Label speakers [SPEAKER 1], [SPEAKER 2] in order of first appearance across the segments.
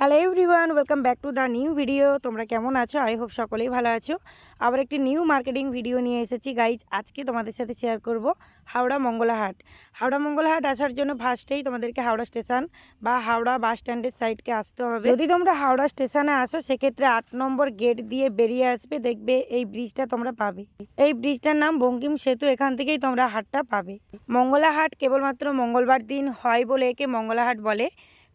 [SPEAKER 1] Hello everyone welcome back to the new video তোমরা কেমন আছো? আই হোপ সকলেই ভালো আছো। আবার একটি নিউ মার্কেটিং ভিডিও নিয়ে এসেছি। গাইজ আজকে তোমাদের সাথে শেয়ার করব হাওড়া মঙ্গলাহাট। হাওড়া মঙ্গলাহাট আসার জন্য ফার্স্টেই তোমাদেরকে হাওড়া স্টেশন বা হাওড়া বাস স্ট্যান্ডের সাইডকে আসতে হবে। যদি তোমরা হাওড়া স্টেশনে আসো, সেক্ষেত্রে আট নম্বর গেট দিয়ে বেরিয়ে আসবে। দেখবে এই ব্রিজটা তোমরা পাবে। এই ব্রিজটার নাম বঙ্কিম সেতু। এখান থেকেই তোমরা হাটটা পাবে। মঙ্গলাহাট কেবলমাত্র মঙ্গলবার দিন হয় বলে একে মঙ্গলাহাট বলে।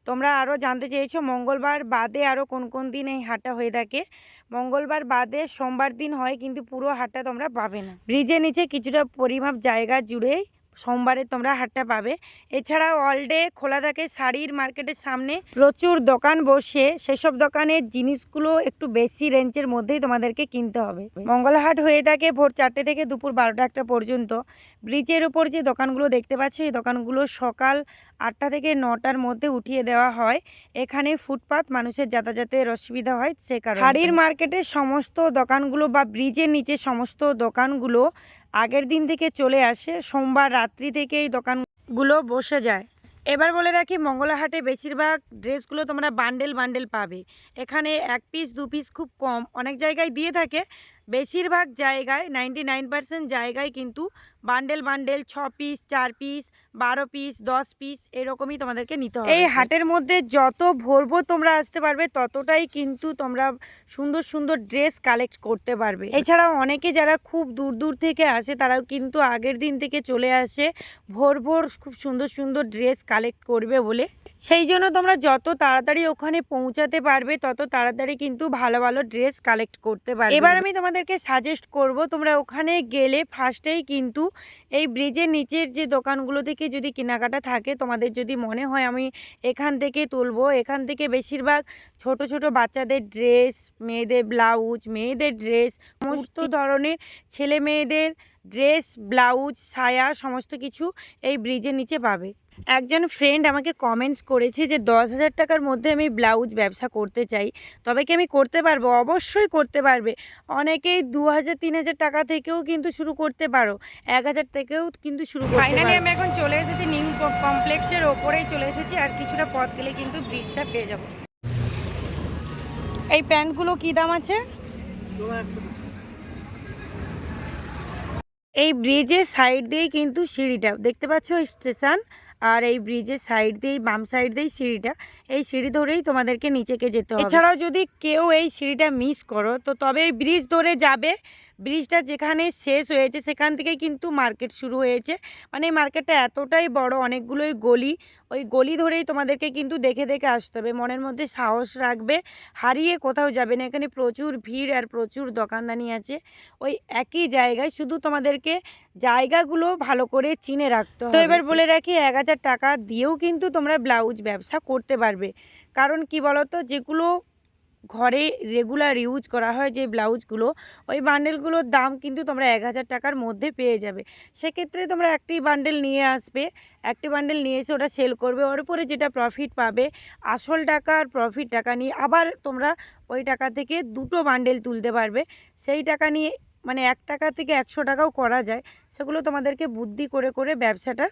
[SPEAKER 1] তোমরা আরও জানতে চেয়েছো, মঙ্গলবার বাদে আরও কোন কোন দিন এই হাটটা হয়ে থাকে? মঙ্গলবার বাদে সোমবার দিন হয়, কিন্তু পুরো হাটটা তোমরা পাবে না। ব্রিজের নিচে কিছুটা পরিমাপ জায়গা জুড়েই সোমবারে তোমরা হাটটা পাবে। এছাড়াও অল ডে খোলা থাকে শাড়ির মার্কেটের সামনে। প্রচুর দোকান বসে সেসব দোকানের জিনিসগুলো একটু বেশি রেঞ্জের মধ্যেই তোমাদেরকে কিনতে হবে। মঙ্গলহাট হয়ে থাকে ভোর চারটে থেকে দুপুর বারোটা একটা পর্যন্ত। ব্রিজের উপর যে দোকানগুলো দেখতে পাচ্ছ এই দোকানগুলো সকাল আটটা থেকে নটার মধ্যে উঠিয়ে দেওয়া হয়। এখানে ফুটপাত মানুষের যাতায়াতের অসুবিধা হয় সে কারণে। শাড়ির মার্কেটের সমস্ত দোকানগুলো বা ব্রিজের নিচে সমস্ত দোকানগুলো আগের দিন থেকে চলে আসে, সোমবার রাত্রি থেকে এই দোকানগুলো বসে যায়। এবার বলে রাখি, মঙ্গলাহাটে বেশিরভাগ ড্রেসগুলো তোমরা বান্ডেল বান্ডেল পাবে। এখানে এক পিস দু পিস খুব কম, অনেক জায়গায় দিয়ে থাকে বেশিরভাগ জায়গায় নাইনটি নাইন পার্সেন্ট জায়গায় কিন্তু বান্ডেল বান্ডেল ছ পিস চার পিস বারো পিস দশ পিস এরকমই তোমাদেরকে নিতে হবে। এই হাটের মধ্যে যত ভোর ভোর তোমরা আসতে পারবে, ততটাই কিন্তু তোমরা সুন্দর সুন্দর ড্রেস কালেক্ট করতে পারবে। এছাড়াও অনেকে যারা খুব দূর দূর থেকে আসে, তারাও কিন্তু আগের দিন থেকে চলে আসে, ভোর ভোর খুব সুন্দর সুন্দর ড্রেস কালেক্ট করবে বলে। সেই জন্য তোমরা যত তাড়াতাড়ি ওখানে পৌঁছাতে পারবে তত তাড়াতাড়ি কিন্তু ভালো ভালো ড্রেস কালেক্ট করতে পারবে। এবার আমি তোমাদেরকে সাজেস্ট করব তোমরা ওখানে গেলে ফার্স্টেই কিন্তু এই ব্রিজের নিচের যে দোকানগুলো থেকে যদি কেনাকাটা থাকে তোমাদের যদি মনে হয় আমি এখান থেকে তুলবো এখান থেকে বেশিরভাগ ছোট ছোট বাচ্চাদের ড্রেস মেয়েদের ব্লাউজ মেয়েদের ড্রেস সমস্ত ধরনের ছেলে মেয়েদের ড্রেস ব্লাউজ সায়া সমস্ত কিছু এই ব্রিজের নিচে পাবে। একজন ফ্রেন্ড আমাকে কমেন্টস করেছে যে দশ হাজার টাকার মধ্যে আমি ব্লাউজ ব্যবসা করতে চাই। তবে কি আমি করতে পারব? অবশ্যই করতে পারবে। অনেকেই দু হাজার তিন হাজার টাকা থেকেও কিন্তু শুরু করতে পারো। এক হাজার থেকেও কিন্তু শুরু ফাইনালি আমি এখন চলে এসেছি নিউ কমপ্লেক্সের ওপরেই চলে এসেছি। আর কিছুটা পথ গেলে কিন্তু ব্রিজটা পেয়ে যাব। এই প্যান্টগুলো কী দাম আছে? এই ব্রিজের সাইড দিয়েই কিন্তু সিঁড়িটা। দেখতে পাচ্ছ স্টেশন? আর এই ব্রিজের সাইড দিয়েই, বাম সাইড দিয়েই সিঁড়িটা, এই সিঁড়ি ধরেই তোমাদেরকে নিচেকে যেতে হবে। এছাড়াও যদি কেউ এই সিঁড়িটা মিস করো, তো তবে এই ব্রিজ ধরে যাবে ব্রিজটা যেখানে শেষ হয়েছে সেখান থেকে কিন্তু মার্কেট শুরু হয়েছে। মানে এই মার্কেটটা এতটাই বড় অনেকগুলোই গলি। ওই গলি ধরেই তোমাদেরকে কিন্তু দেখে দেখে আসতে হবে। মনের মধ্যে সাহস রাখবে হারিয়ে কোথাও যাবে না। এখানে প্রচুর ভিড় আর প্রচুর দোকানদানি আছে। ওই একই জায়গায় শুধু তোমাদেরকে জায়গাগুলো ভালো করে চিনে রাখতে তো এবার বলে রাখি এক হাজার টাকা দিয়েও কিন্তু তোমরা ব্লাউজ ব্যবসা করতে পারবে। কারণ কি বলতো? যেগুলো ঘরে রেগুলার ইউজ করা হয় যে ব্লাউজগুলো ওই বান্ডেলগুলোর দাম কিন্তু তোমরা এক হাজার টাকার মধ্যে পেয়ে যাবে। সেক্ষেত্রে তোমরা একটি বান্ডেল নিয়ে আসবে একটি বান্ডেল নিয়ে এসে ওটা সেল করবে ওর উপরে যেটা প্রফিট পাবে আসল টাকা আর প্রফিট টাকা নিয়ে আবার তোমরা ওই টাকা থেকে দুটো বান্ডেল তুলতে পারবে। সেই টাকা নিয়ে মানে এক টাকা থেকে একশো টাকাও করা যায় সেগুলো তোমাদেরকে বুদ্ধি করে করে ব্যবসাটা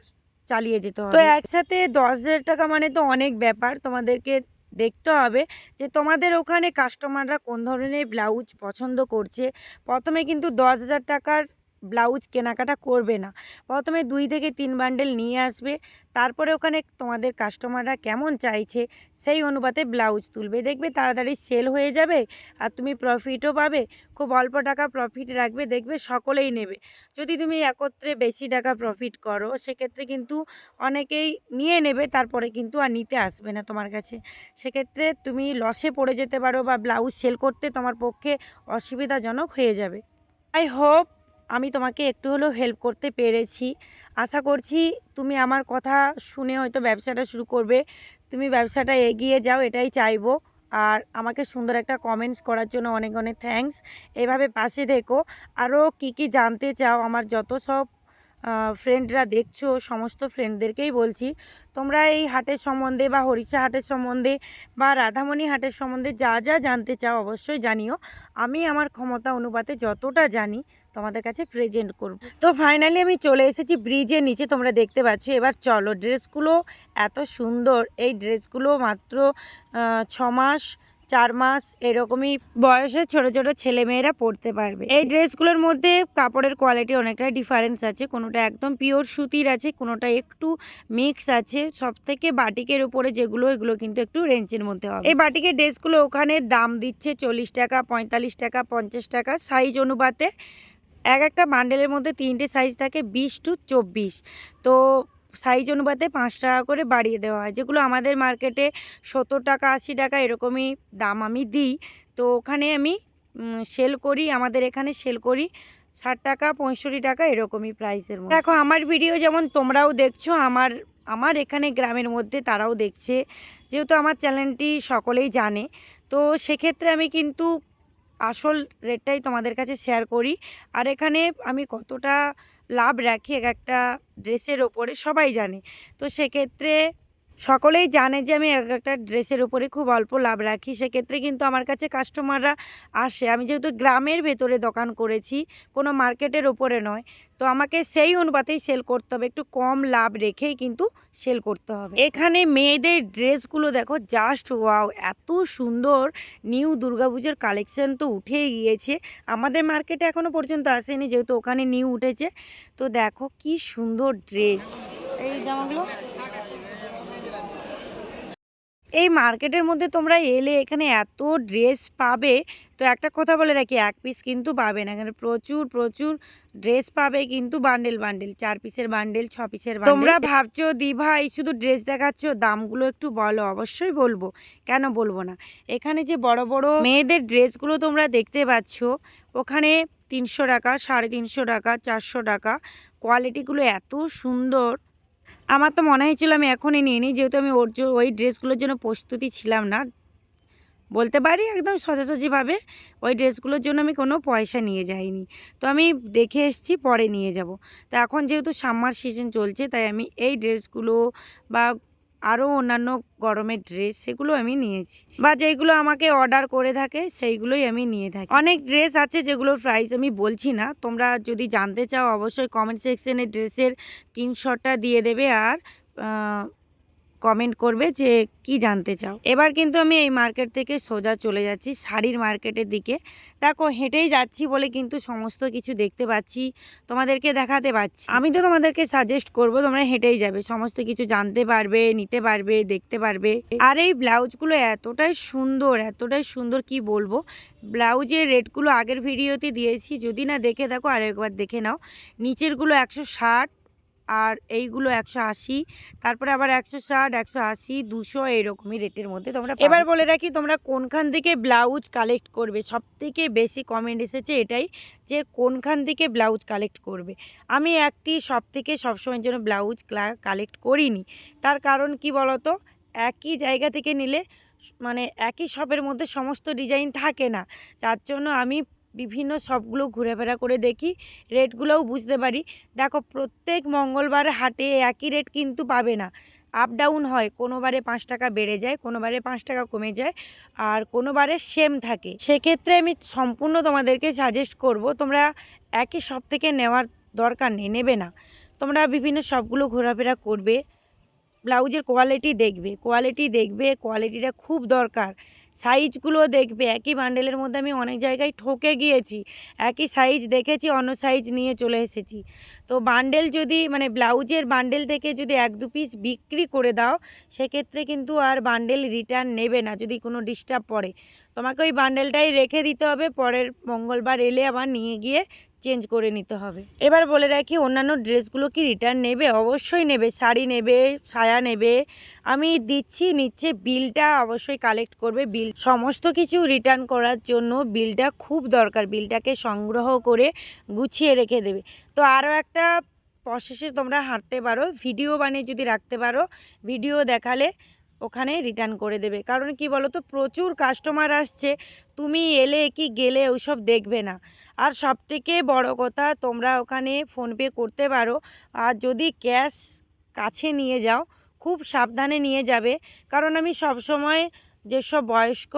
[SPEAKER 1] চালিয়ে যেতে হবে। তো একসাথে দশ হাজার টাকা মানে তো অনেক ব্যাপার তোমাদেরকে দেখতে হবে যে তোমাদের ওখানে কাস্টমাররা কোন ধরনের ব্লাউজ পছন্দ করছে। প্রথমে কিন্তু দশ হাজার টাকার ব্লাউজ কেনাকাটা করবে না। প্রথমে দুই থেকে তিন বান্ডেল নিয়ে আসবে, তারপরে ওখানে তোমাদের কাস্টমাররা কেমন চাইছে সেই অনুপাতে ব্লাউজ তুলবে। দেখবে তাড়াতাড়ি সেল হয়ে যাবে আর তুমি প্রফিটও পাবে, খুব অল্প টাকা প্রফিট রাখবে, দেখবে সকলেই নেবে। যদি তুমি একত্রে বেশি টাকা প্রফিট করো, সেক্ষেত্রে কিন্তু অনেকেই নিয়ে নেবে, তারপরে কিন্তু আর নিতে আসবে না তোমার কাছে। সেক্ষেত্রে তুমি লসে পড়ে যেতে পারো বা ব্লাউজ সেল করতে তোমার পক্ষে অসুবিধাজনক হয়ে যাবে। আই হোপ আমি তোমাকে একটু হলেও হেল্প করতে পেরেছি। আশা করছি তুমি আমার কথা শুনে হয়তো ব্যবসাটা শুরু করবে। তুমি ব্যবসাটা এগিয়ে যাও, এটাই চাইব। আর আমাকে সুন্দর একটা কমেন্টস করার জন্য অনেক অনেক থ্যাংকস এভাবে পাশে দেখো। আরও কি কি জানতে চাও? আমার যত সব ফ্রেন্ডরা দেখছ, সমস্ত ফ্রেন্ডদেরকেই বলছি, তোমরা এই হাটের সম্বন্ধে বা হরিষা হাটের সম্বন্ধে বা রাধামণি হাটের সম্বন্ধে যা যা জানতে চাও অবশ্যই জানিও। আমি আমার ক্ষমতা অনুপাতে যতটা জানি তোমাদের কাছে প্রেজেন্ট করব। তো ফাইনালি আমি চলে এসেছি ব্রিজের নিচে, তোমরা দেখতে পাচ্ছ। এবার চলো ড্রেসগুলো এত সুন্দর, এই ড্রেসগুলো মাত্র ছ মাস চার মাস এরকমই বয়সে ছোট ছোট ছেলেমেয়েরা পরতে পারবে। এই ড্রেসগুলোর মধ্যে কাপড়ের কোয়ালিটি অনেকটা ডিফারেন্স আছে, কোনোটা একদম পিওর সুতির আছে, কোনোটা একটু মিক্স আছে। সব থেকে বাটিকের উপরে যেগুলো, এগুলো কিন্তু একটু রেঞ্জের মধ্যে হবে। এই বাটিকের ড্রেসগুলো ওখানে দাম দিচ্ছে চল্লিশ টাকা, পঁয়তাল্লিশ টাকা, পঞ্চাশ টাকা সাইজ অনুপাতে। এক একটা বান্ডেলের মধ্যে তিনটে সাইজ থাকে, বিশ টু চব্বিশ। তো সাইজ অনুপাতে পাঁচ টাকা করে বাড়িয়ে দেওয়া হয়। যেগুলো আমাদের মার্কেটে সত্তর টাকা, আশি টাকা এরকমই দাম আমি দিই। তো ওখানে আমি সেল করি, আমাদের এখানে সেল করি। ষাট টাকা, পঁয়ষট্টি টাকা এরকমই প্রাইসের মধ্যে। দেখো, আমার ভিডিও যেমন তোমরাও দেখছ, আমার আমার এখানে গ্রামের মধ্যে তারাও দেখছে। যেহেতু আমার চ্যানেলটি সকলেই জানে, তো সেক্ষেত্রে আমি কিন্তু আসল রেটটাই তোমাদের কাছে শেয়ার করি। আর এখানে আমি কতটা লাভ রাখি এক একটা ড্রেসের ওপরে সবাই জানে। তো সেক্ষেত্রে সকলেই জানে যে আমি এক একটা ড্রেসের উপরে খুব অল্প লাভ রাখি, সেক্ষেত্রে কিন্তু আমার কাছে কাস্টমাররা আসে। আমি যেহেতু গ্রামের ভেতরে দোকান করেছি, কোনো মার্কেটের ওপরে নয়, তো আমাকে সেই অনুপাতেই সেল করতে হবে। একটু কম লাভ রেখেই কিন্তু সেল করতে হবে। এখানে মেয়েদের ড্রেসগুলো দেখো জাস্ট ওয়াও এত সুন্দর। নিউ দুর্গাপুজোর কালেকশন তো উঠেই গিয়েছে। আমাদের মার্কেটে এখনও পর্যন্ত আসেনি, যেহেতু ওখানে নিউ উঠেছে। তো দেখো কি সুন্দর ড্রেস এই জামাগুলো এই মার্কেটের মধ্যে তোমরা এলে এখানে এত ড্রেস পাবে তো একটা কথা বলে রাখি এক পিস কিন্তু পাবে না। এখানে প্রচুর প্রচুর ড্রেস পাবে কিন্তু বান্ডেল বান্ডেল চার পিসের বান্ডেল ছ পিসের তোমরা ভাবছ দি ভাই শুধু ড্রেস দেখাচ্ছ দামগুলো একটু বলো অবশ্যই বলব। কেন বলব না? এখানে যে বড় বড় মেয়েদের ড্রেসগুলো তোমরা দেখতে পাচ্ছ ওখানে তিনশো টাকা সাড়ে তিনশো টাকা চারশো টাকা। কোয়ালিটিগুলো এত সুন্দর। আমার তো মনে হয়েছিল আমি এখনই নিয়ে নিই, যেহেতু আমি ওর ওই ড্রেসগুলোর জন্য প্রস্তুতি ছিলাম না। বলতে পারি একদম সোজাসুজিভাবে ওই ড্রেসগুলোর জন্য আমি কোনো পয়সা নিয়ে যাইনি। তো আমি দেখে এসেছি, পরে নিয়ে যাব। তো এখন যেহেতু সাম্মার সিজন চলছে, তাই আমি এই ড্রেসগুলো বা আরও অন্যান্য গরমের ড্রেস সেগুলো আমি নিয়েছি। বা যেগুলো আমাকে অর্ডার করে থাকে, সেইগুলোই আমি নিয়ে থাকি। অনেক ড্রেস আছে যেগুলোর প্রাইস আমি বলছি না। তোমরা যদি জানতে চাও, অবশ্যই কমেন্ট সেকশনে ড্রেসের স্ক্রিনশটটা দিয়ে দেবে আর কমেন্ট করবে যে, কি জানতে চাও? এবার কিন্তু আমি এই মার্কেট থেকে সোজা চলে যাচ্ছি শাড়ির মার্কেটের দিকে। দেখো, হেঁটেই যাচ্ছি বলে কিন্তু সমস্ত কিছু দেখতে পাচ্ছি, তোমাদেরকে দেখাতে পাচ্ছি। আমি তো তোমাদেরকে সাজেস্ট করব, তোমরা হেঁটেই যাবে। সমস্ত কিছু জানতে পারবে, নিতে পারবে, দেখতে পারবে। আর এই ব্লাউজগুলো এতটাই সুন্দর এতটাই সুন্দর, কি বলব? ব্লাউজের রেটগুলো আগের ভিডিওতে দিয়েছি। যদি না দেখে থাকো, আরেকবার দেখে নাও। নিচেরগুলো একশো ষাট আর এইগুলো একশো আশি, তারপরে আবার একশো ষাট, একশো আশি, দুশো এইরকমই রেটের মধ্যে তোমরা এবার বলে রাখি, তোমরা কোনখান থেকে ব্লাউজ কালেক্ট করবে? সব থেকে বেশি কমেন্ট এসেছে এটাই যে কোনখান থেকে ব্লাউজ কালেক্ট করবে। আমি একটি সব থেকে সবসময়ের জন্য ব্লাউজ কালেক্ট করিনি। তার কারণ কি বলতো? একই জায়গা থেকে নিলে মানে একই শপের মধ্যে সমস্ত ডিজাইন থাকে না। যার জন্য আমি বিভিন্ন শপগুলো ঘুরেফেরা করে দেখি রেটগুলোও বুঝতে পারি। দেখো, প্রত্যেক মঙ্গলবার হাটে একই রেট কিন্তু পাবে না। আপ ডাউন হয়, কোনো বারে পাঁচ টাকা বেড়ে যায়, কোনো বারে পাঁচ টাকা কমে যায়, আর কোনো বারে সেম থাকে। সেক্ষেত্রে আমি সম্পূর্ণ তোমাদেরকে সাজেস্ট করব, তোমরা একই সব থেকে নেওয়ার দরকার নেই নেবে না। তোমরা বিভিন্ন সবগুলো ঘোরাফেরা করবে, ব্লাউজের কোয়ালিটি দেখবে কোয়ালিটি দেখবে কোয়ালিটিটা খুব দরকার। সাইজগুলো দেখবে, একই বান্ডেলের মধ্যে আমি অনেক জায়গায় ঠকে গিয়েছি, একই সাইজ দেখেছি, অন্য সাইজ নিয়ে চলে এসেছি। তো বান্ডেল যদি মানে ব্লাউজের বান্ডেল থেকে যদি এক দু পিস বিক্রি করে দাও, সেক্ষেত্রে কিন্তু আর বান্ডেল রিটার্ন নেবে না, যদি কোনো ডিস্টার্ব পড়ে। তোমাকে ওই বান্ডেলটাই রেখে দিতে হবে, পরের মঙ্গলবার এলে আবার নিয়ে গিয়ে চেঞ্জ করে নিতে হবে। এবার বলে রাখি, অন্যান্য ড্রেসগুলো কি রিটার্ন নেবে? অবশ্যই নেবে। শাড়ি নেবে সায়া নেবে। আমি দিচ্ছি, নিচ্ছে বিলটা অবশ্যই কালেক্ট করবে। বিল, সমস্ত কিছু রিটার্ন করার জন্য বিলটা খুব দরকার। বিলটাকে সংগ্রহ করে গুছিয়ে রেখে দেবে। তো আরও একটা প্রসেসে তোমরা হাঁটতে পারো। ভিডিও বানিয়ে যদি রাখতে পারো ভিডিও দেখালে ওখানে রিটার্ন করে দেবে। কারণ কি বলো তো প্রচুর কাস্টমার আসছে, তুমি এলে কি গেলে ওইসব দেখবে না। আর সব থেকে বড়ো কথা, তোমরা ওখানে ফোনপে করতে পারো। আর যদি ক্যাশ কাছে নিয়ে যাও, খুব সাবধানে নিয়ে যাবে। কারণ আমি সব সময় যেসব বয়স্ক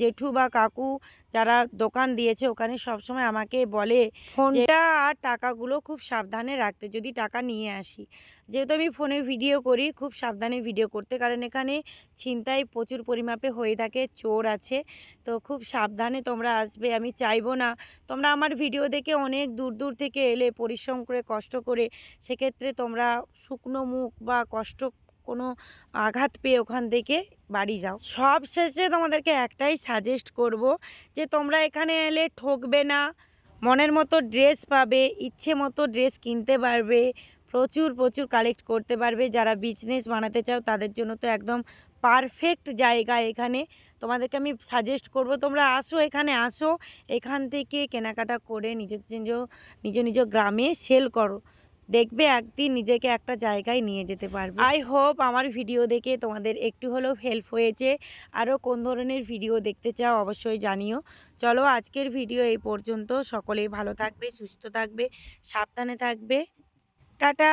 [SPEAKER 1] জেঠু বা কাকু যারা দোকান দিয়েছে ওখানে সবসময় আমাকে বলে ফোনটা আর টাকাগুলো খুব সাবধানে রাখতে যদি টাকা নিয়ে আসি। যেহেতু আমি ফোনে ভিডিও করি খুব সাবধানে ভিডিও করতে কারণ এখানে ছিনতাই প্রচুর পরিমাপে হয়ে থাকে চোর আছে। তো খুব সাবধানে তোমরা আসবে আমি চাইব না। তোমরা আমার ভিডিও দেখে অনেক দূর দূর থেকে এলে পরিশ্রম করে কষ্ট করে সেক্ষেত্রে তোমরা শুকনো মুখ বা কষ্ট কোনো আঘাত পেয়ে ওখান থেকে বাড়ি যাও। সব শেষে তোমাদেরকে একটাই সাজেস্ট করব যে তোমরা এখানে এলে ঠকবে না। মনের মতো ড্রেস পাবে, ইচ্ছে মতো ড্রেস কিনতে পারবে, প্রচুর প্রচুর কালেক্ট করতে পারবে। যারা বিজনেস বানাতে চাও তাদের জন্য তো একদম পারফেক্ট জায়গা এখানে। তোমাদেরকে আমি সাজেস্ট করব, তোমরা আসো, এখানে আসো, এখান থেকে কেনাকাটা করে নিজের নিজ নিজ নিজ গ্রামে সেল করো। দেখবে একদিন নিজেকে একটা জায়গায় নিয়ে যেতে পারবে। আই হোপ আমার ভিডিও দেখে তোমাদের একটু হলেও হেল্প হয়েছে। আরও কোন ধরনের ভিডিও দেখতে চাও অবশ্যই জানিও। চলো আজকের ভিডিও এই পর্যন্ত। সকলেই ভালো থাকবে, সুস্থ থাকবে, সাবধানে থাকবে। টাটা!